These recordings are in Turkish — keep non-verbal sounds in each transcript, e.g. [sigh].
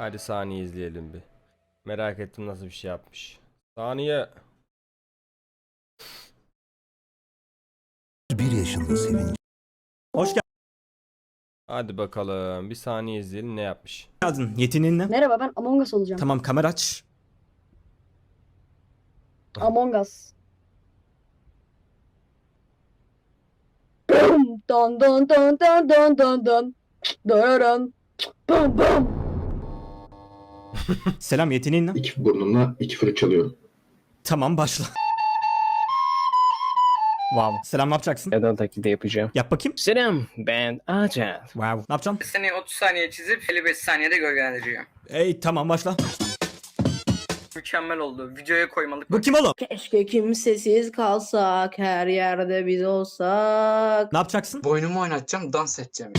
Hadi saniye izleyelim bir. Merak ettim nasıl bir şey yapmış. Saniye. Bir yaşında sevinç. Hoş Hadi bakalım. Bir saniye izleyelim ne yapmış. geldin. Yeteneğin ne? Merhaba ben Among Us olacağım. Tamam kamera aç. Among Us. Don don don don don don don. Dararan. Bam bam. Selam yeteneğin ne? İki burnumla iki flüt çalıyorum. Tamam başla. Wow. Selam ne yapacaksın? Neden taklidi yapacağım? Yap bakayım. Selam ben Acar. Wow. Ne yapacaksın? Seni 30 saniye çizip 55 saniyede gölgelendireceğim. Ey tamam başla. Mükemmel oldu. Videoya koymalık. Bu kim oğlum? Keşke kimsesiz kalsak, her yerde biz olsak. Ne yapacaksın? Boynumu oynatacağım, dans edeceğim.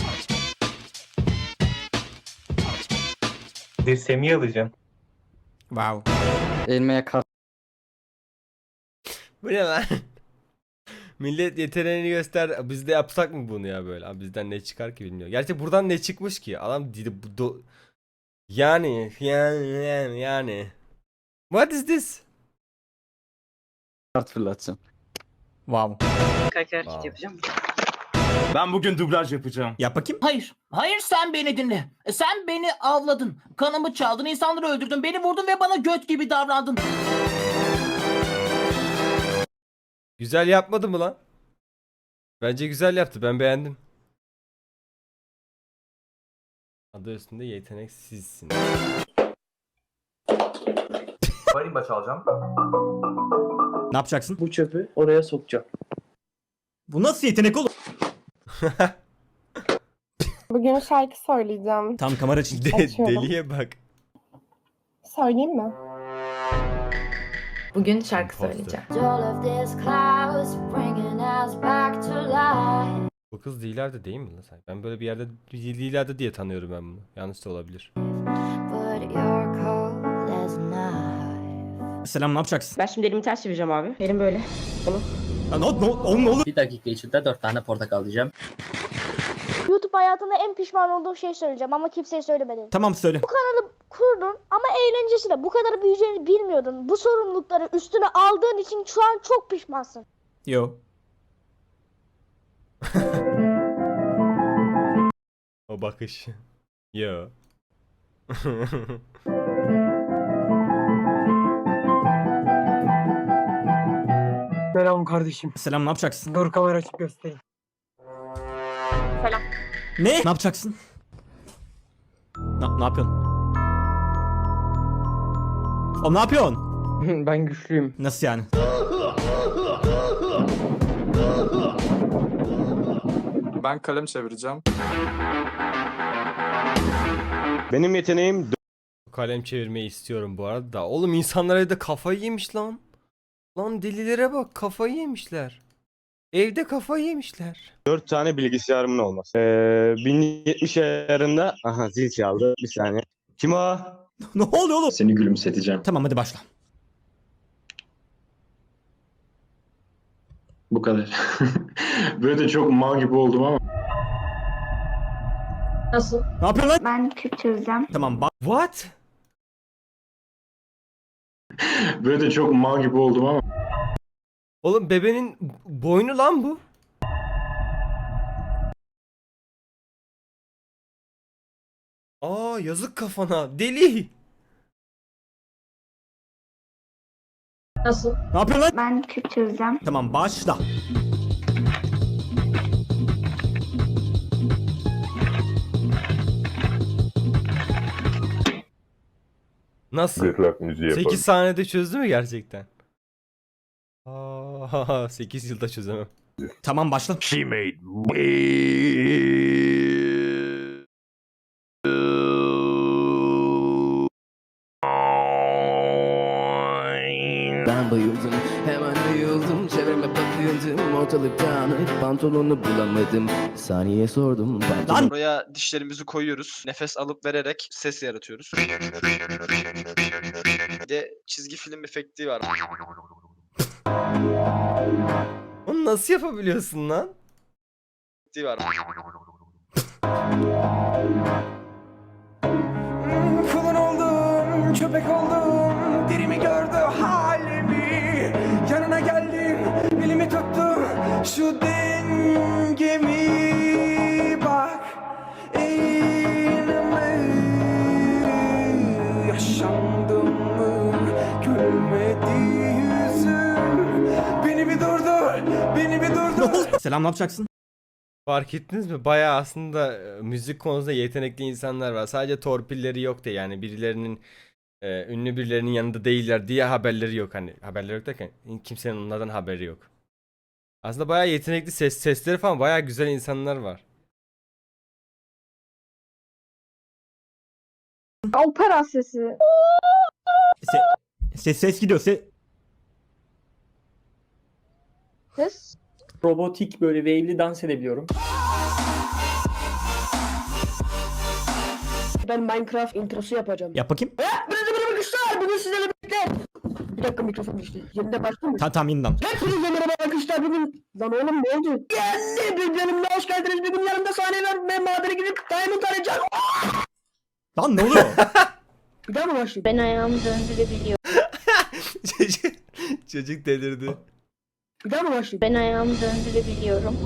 Dirseğimi alacağım. Wow. Elmeye kar. Bu ne lan? [laughs] Millet yeteneğini göster. Biz de yapsak mı bunu ya böyle? Abi bizden ne çıkar ki bilmiyorum. Gerçi buradan ne çıkmış ki? Adam dedi bu do- yani yani yani yani. What is this? Kart fırlatacağım. Wow. Kaç hareket Wow. yapacağım. Ben bugün dublaj yapacağım. Yap bakayım. Hayır. Hayır sen beni dinle. Sen beni avladın. Kanımı çaldın. insanları öldürdün. Beni vurdun ve bana göt gibi davrandın. Güzel yapmadı mı lan? Bence güzel yaptı. Ben beğendim. Adı üstünde yetenek sizsin. Marimba çalacağım. Ne yapacaksın? Bu çöpü oraya sokacağım. Bu nasıl yetenek oğlum? [laughs] Bugün şarkı söyleyeceğim. Tamam kamera. De- Açıyorum. deliye bak. Söyleyeyim mi? Bugün şarkı Imposter. söyleyeceğim. Bu kız Dilerde değil mi lan sen? Ben böyle bir yerde Dilerde diye tanıyorum ben bunu. Yanlış da olabilir. Selam ne yapacaksın? Ben şimdi elimi ters çevireceğim abi. Elim böyle. Ya ne, ne, oğlum ne olur? Bir dakika içinde dört tane portakal alacağım. YouTube hayatında en pişman olduğum şey söyleyeceğim ama kimseye söylemedim. Tamam söyle. Kurdun ama eğlencesi de bu kadar büyüyeceğini bilmiyordun. Bu sorumlulukları üstüne aldığın için şu an çok pişmansın. Yo. O bakış. Yo. [laughs] Selam kardeşim. Selam ne yapacaksın? Dur kamera açıp göstereyim. Ne? Ne yapacaksın? Ne, ne yapıyorsun? Oğlum ne yapıyorsun? [laughs] ben güçlüyüm. Nasıl yani? Ben kalem çevireceğim. Benim yeteneğim Kalem çevirmeyi istiyorum bu arada da. Oğlum insanlar evde kafayı yemiş lan. Lan delilere bak kafayı yemişler. Evde kafayı yemişler. 4 tane bilgisayarımın olması. Ee, 1070 ayarında... Aha zil çaldı. Bir saniye. Kim o? [laughs] ne oluyor oğlum? Seni gülümseteceğim. Tamam hadi başla. Bu kadar. [laughs] Böyle de çok mal gibi oldum ama. Nasıl? Ne yapıyorsun lan? Ben çözeceğim. Tamam bak. What? [laughs] Böyle de çok mal gibi oldum ama. Oğlum bebenin boynu lan bu. Aa yazık kafana. Deli. Nasıl? Ne yapıyorsun lan? Ben çözeceğim. Tamam başla. Nasıl? rock müziği 8 saniyede çözdü mü gerçekten? Aa [laughs] 8 yılda çözemem. Tamam başla. She made Ben bayıldım hemen ayıldım çevreme bakıyordum ortalıkta anayıp pantolonu bulamadım saniye sordum Lan! Buraya dişlerimizi koyuyoruz. Nefes alıp vererek ses yaratıyoruz. Bir de çizgi film efekti var. Onu nasıl yapabiliyorsun lan? Efekti var. Kulun Köpek oldum, tuttu. Şu dengemi bak. Eğilme. Yaşandım mı? Gülmedi yüzüm. Beni bir durdur, beni bir durdur. Selam ne yapacaksın? Fark ettiniz mi? Bayağı aslında e, müzik konusunda yetenekli insanlar var. Sadece torpilleri yok da yani birilerinin e, ünlü birilerinin yanında değiller diye haberleri yok hani. Haberleri yok derken kimsenin onlardan haberi yok. Aslında bayağı yetenekli ses sesleri falan bayağı güzel insanlar var. Opera sesi. Se- ses ses gidiyor. Se- Ses. Robotik böyle wave'li dans edebiliyorum. Ben Minecraft introsu yapacağım. Yap bakayım. Hepinize merhaba arkadaşlar. Bugün sizlerle birlikte. Bir dakika mikrofon düştü. Yeniden başlayayım mı? Ta tam yeniden. Hepinize merhaba arkadaşlar. Bugün... Lan oğlum ne oldu? Geldi. Bir bölümde hoş geldiniz. Bugün yanımda sahne var. Ben madene gidip Diamond arayacağım. [laughs] Lan ne oluyor? [laughs] Bir daha mı başlayayım? Ben ayağımı döndürebiliyorum. [laughs] çocuk, çocuk delirdi. Bir daha mı başlayayım? Ben ayağımı döndürebiliyorum.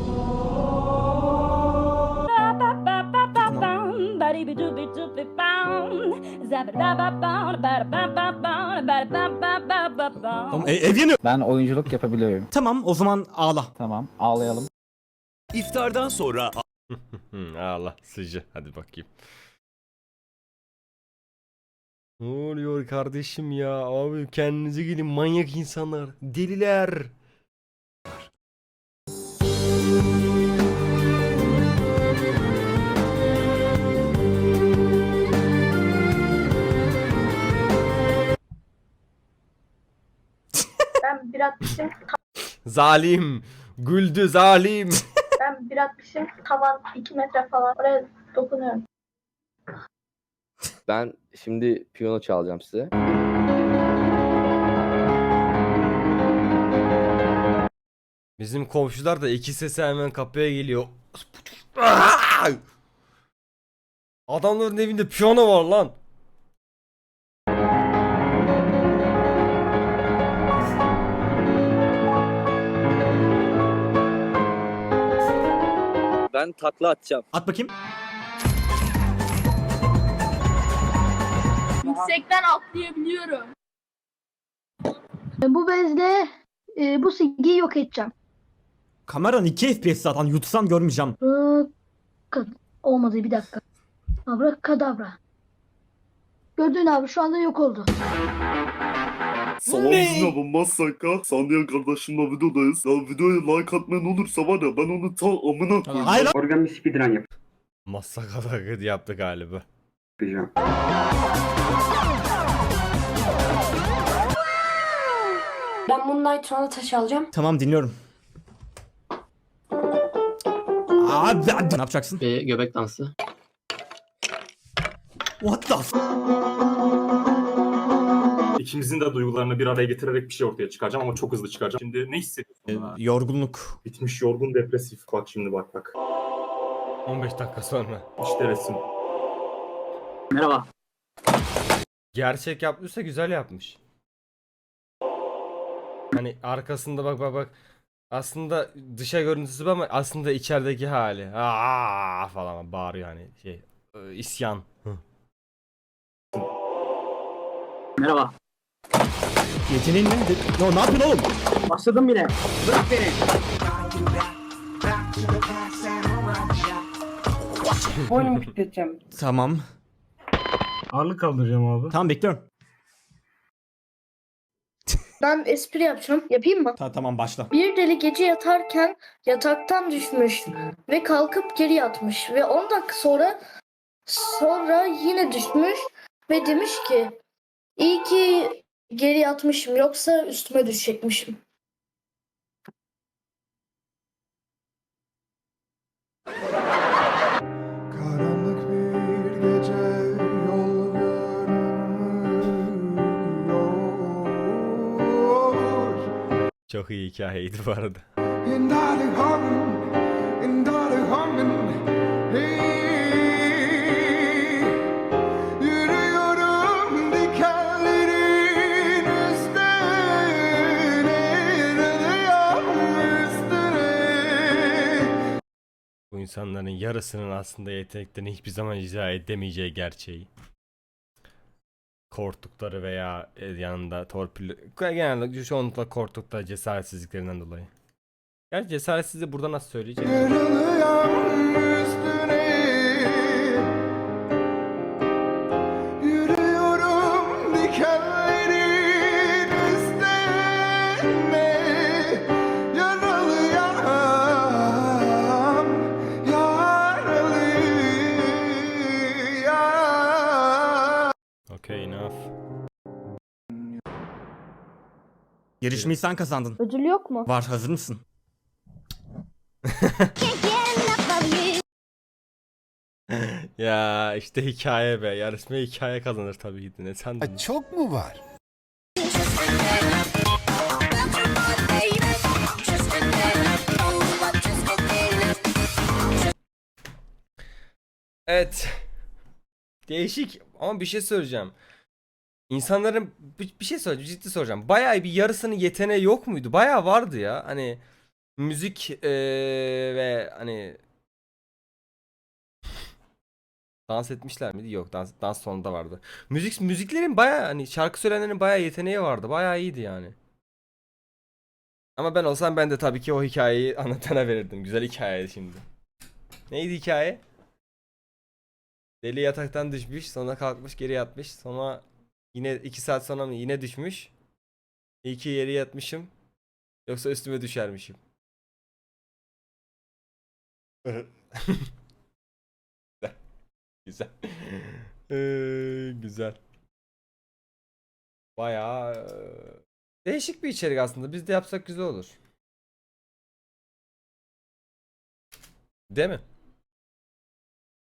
Tamam, e- ev yanıyor. Ben oyunculuk yapabiliyorum. Tamam o zaman ağla. Tamam ağlayalım. İftardan sonra [laughs] Allah sıcı. Hadi bakayım. Ne oluyor kardeşim ya? Abi kendinize gelin manyak insanlar. Deliler. Ben bir atmışım, Zalim. Güldü zalim. [laughs] ben bir atmışım. Tavan 2 metre falan. Oraya dokunuyorum. Ben şimdi piyano çalacağım size. Bizim komşular da iki sesi hemen kapıya geliyor. Adamların evinde piyano var lan. Ben takla atacağım. at bakayım. Yüksekten atlayabiliyorum. Bu bezle e, bu silgiyi yok edeceğim. Kameran 2 FPS zaten yutsam görmeyeceğim. Olmadı bir dakika. Abrakadabra. Gördün abi şu anda yok oldu. Ne? bulmazsak ha. Sandiye kardeşimle videodayız. Ya videoya like atmayan olursa var ya ben onu ta amına koyayım. Hayır lan. Organ bir speedrun Masaka da yaptı galiba. yapacağım. Ben Moonlight sonra taş alacağım. Tamam dinliyorum. Abi ne yapacaksın? Ve göbek dansı. What the f- İkimizin de duygularını bir araya getirerek bir şey ortaya çıkaracağım ama çok hızlı çıkaracağım. Şimdi ne hissediyorsun? Ee, yorgunluk. Bitmiş yorgun depresif. Bak şimdi bak bak. 15 dakika sonra. İşte resim. Merhaba. Gerçek yapmışsa güzel yapmış. Hani arkasında bak bak bak. Aslında dışa görüntüsü bu ama aslında içerideki hali. Aa falan bağırıyor hani şey e, isyan. Merhaba. Yeteneğin ne? De- No, ne yapıyorsun oğlum? Başladım bile. Bırak beni. Boynumu kütleteceğim. Tamam. Ağırlık kaldıracağım abi. Tamam bekliyorum. Ben espri yapacağım. Yapayım mı? Ta- tamam başla. Bir deli gece yatarken yataktan düşmüş ve kalkıp geri yatmış ve 10 dakika sonra sonra yine düşmüş ve demiş ki iyi ki geri yatmışım yoksa üstüme düşecekmişim. Karanlık bir gece yol görünmüyor. Çok iyi hikayeydi bu arada. İnsanların yarısının aslında yeteneklerini hiçbir zaman icra edemeyeceği gerçeği. Korktukları veya e, yanında torpil genelde çoğunlukla korktukları cesaretsizliklerinden dolayı. Gerçi cesaretsizliği burada nasıl söyleyeceğim? Yarışmayı sen kazandın. Ödül yok mu? Var hazır mısın? [laughs] Ya işte hikaye be. Yarışma hikaye kazanır tabii ki de. Ne sandın? Çok mu var? Evet. Değişik ama bir şey söyleyeceğim. İnsanların bir, bir şey söyleyeceğim ciddi soracağım. Bayağı bir yarısının yeteneği yok muydu? Bayağı vardı ya. Hani müzik eee, ve hani dans etmişler miydi? Yok dans dans sonunda vardı. Müzik müziklerin bayağı hani şarkı söyleyenlerin bayağı yeteneği vardı. Bayağı iyiydi yani. Ama ben olsam ben de tabii ki o hikayeyi [laughs] anlatana verirdim. Güzel hikayeydi şimdi. Neydi hikaye? Deli yataktan düşmüş, sonra kalkmış, geri yatmış. Sonra yine 2 saat sonra mı yine düşmüş. İyi ki yere yatmışım. Yoksa üstüme düşermişim. [laughs] güzel. Ee, güzel. Bayağı eee, değişik bir içerik aslında. Biz de yapsak güzel olur. Değil mi?